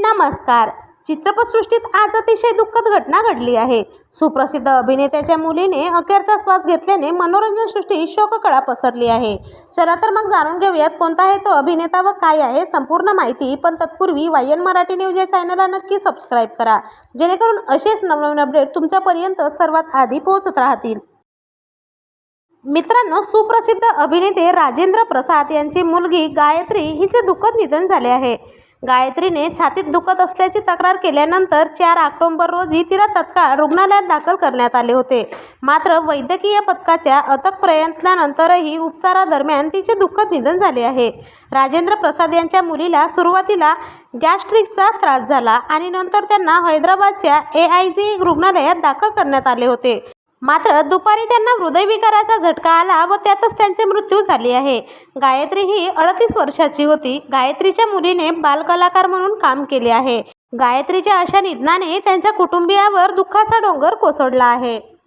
नमस्कार. चित्रपटसृष्टीत आज अतिशय दुःखद घटना घडली आहे. सुप्रसिद्ध अभिनेत्याच्या मुलीने अखेरचा श्वास घेतल्याने मनोरंजन सृष्टी शोककळा पसरली आहे. चला तर मग जाणून घेऊयात कोणता आहे तो अभिनेता व काय आहे संपूर्ण माहिती पण तत्पूर्वी वाय एन मराठी न्यूज या चॅनलला नक्की सबस्क्राईब करा. जेणेकरून असेच नवनवीन अपडेट तुमच्यापर्यंत सर्वात आधी पोहोचत राहतील. मित्रांनो सुप्रसिद्ध अभिनेते राजेंद्र प्रसाद यांची मुलगी गायत्री हिचे दुःखद निधन झाले आहे. गायत्रीने छातीत दुखत असल्याची तक्रार केल्यानंतर चार ऑक्टोंबर रोजी तिला तत्काळ रुग्णालयात दाखल करण्यात आले होते. मात्र वैद्यकीय पथकाच्या अथक प्रयत्नानंतरही उपचारादरम्यान तिचे दुःखद निधन झाले आहे. राजेंद्र प्रसाद यांच्या मुलीला सुरुवातीला गॅस्ट्रिकचा त्रास झाला आणि नंतर त्यांना हैदराबादच्या ए आय जी रुग्णालयात दाखल करण्यात आले होते. मात्र दुपारी त्यांना हृदयविकाराचा झटका आला व त्यातच त्यांचे मृत्यू झाले आहे. गायत्री ही अडतीस वर्षाची होती. गायत्रीच्या मुलीने बालकलाकार म्हणून काम केले आहे. गायत्रीच्या अशा निधनाने त्यांच्या कुटुंबियावर दुःखाचा डोंगर कोसळला आहे.